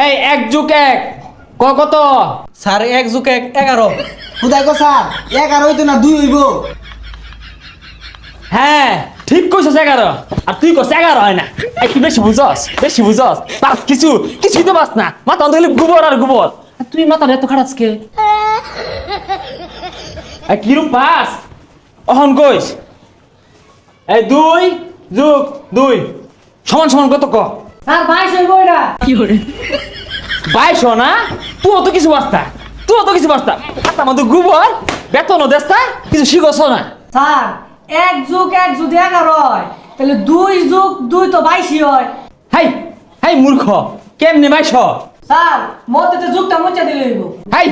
এই এক যুগ এক। ক কত? স্যার এক যুগ এক এগারো। খুদাই কো স্যার? এগারো হইতো না দুই হইব। হ্যাঁ ঠিক কইছস এগারো। আর তুই কস এগারো হয় না। কি বেশি বুঝস বেশি বুঝস। পাস কিছু কিছুই তো পাস না। মাথা অন্তত গোবর আর গোবর। তুই মাথা এত খারাপ কে? কিরম পাস অহন কইস। এই দুই যুগ দুই। সমান সমান কত ক? স্যার এটা। তুই তো কিছু বাস্তা তুই তো কিছু বাস্তা হাতা মধ্যে গোবর বেতনও দেস্তা কিছু শিখছ না। স্যার এক যুগ এক যদি এগারো হয় তাহলে দুই যুগ দুই তো বাইশই হয়। হাই হাই মূর্খ কেমনে বাইশ? স্যার মধ্যে তো যুগটা মুচা দিলে হইব। হাই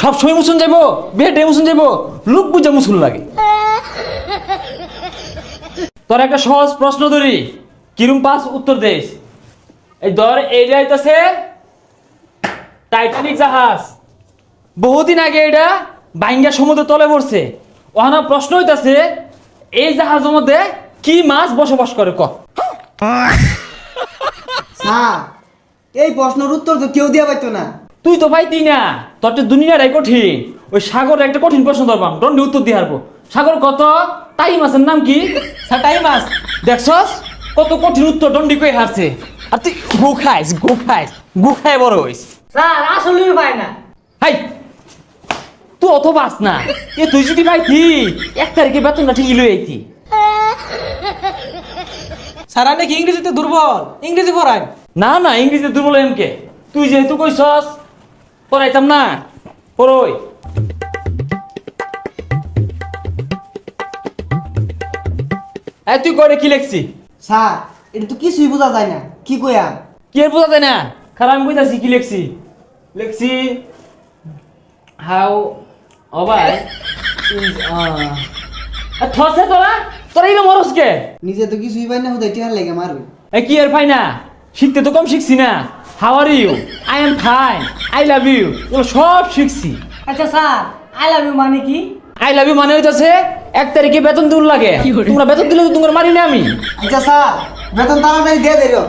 সব সময় মুসুন যাইবো বেটে মুসুন যাইবো লোক বুঝা মুসুন লাগে। তোর একটা সহজ প্রশ্ন ধরি কিরম পাস উত্তর দেশ এই ধর এই যাইতেছে টাইটানিক জাহাজ। বহুদিন আগে এটা বাইঙ্গা সমুদ্র তলে পড়ছে। ওখানে প্রশ্ন হইতাছে এই জাহাজের মধ্যে কি মাছ বসবাস করে? ক। স্যার এই প্রশ্নের উত্তর তো কেউ দিয়া পাইতো না। তুই তো পাইতি না তোর তো দুনিয়াটাই কঠিন। ওই সাগর একটা কঠিন প্রশ্ন ধরবাম দণ্ডে উত্তর দিয়ে হারবো। সাগর কত? তাই মাছের নাম কি? স্যার টাইম মাস দেখছস? কত কঠিন উত্তর দণ্ডি কই হারছে? আর তুই গু খাইস গু খাইস গু খাই বড় হইস। স্যার আসলেই পায় না হাই তুই অত বাস না। এ তুই যদি পাইতি এক তারিখে বেতনটা ঠিকই লই আইতি। স্যার নাকি ইংরেজিতে দুর্বল? ইংরেজি পড়ায়। না না ইংরেজিতে দুর্বল এমকে তুই যেহেতু কইছস পড়াইতাম না। পড়ই। তুই করে কি লেখছি? স্যার এটা তো কিছুই বোঝা যায় না? কি কইয়া কি এর বোঝা যায় না? খারাপ আমি কইতাছি কি লেখছি? লেখছি হাউ অবাই থসে তোরা তোরা ইলো মরস কে নিজে তো কিছুই পাই না হুদাই টিহার লেগে মারবে এ কি এর ফাই না? শিখতে তো কম শিখছি না। How are you I am fine I love you এগুলো সব শিখছি আচ্ছা স্যার আই লাভ ইউ মানে কি? আই লাভ ইউ মানে হইতাছে এক তারিখে বেতন দূর লাগে। তোমরা বেতন দিলে তো তোমরা মারি না আমি? আচ্ছা স্যার বেতন তাড়াতাড়ি দিয়ে দেরো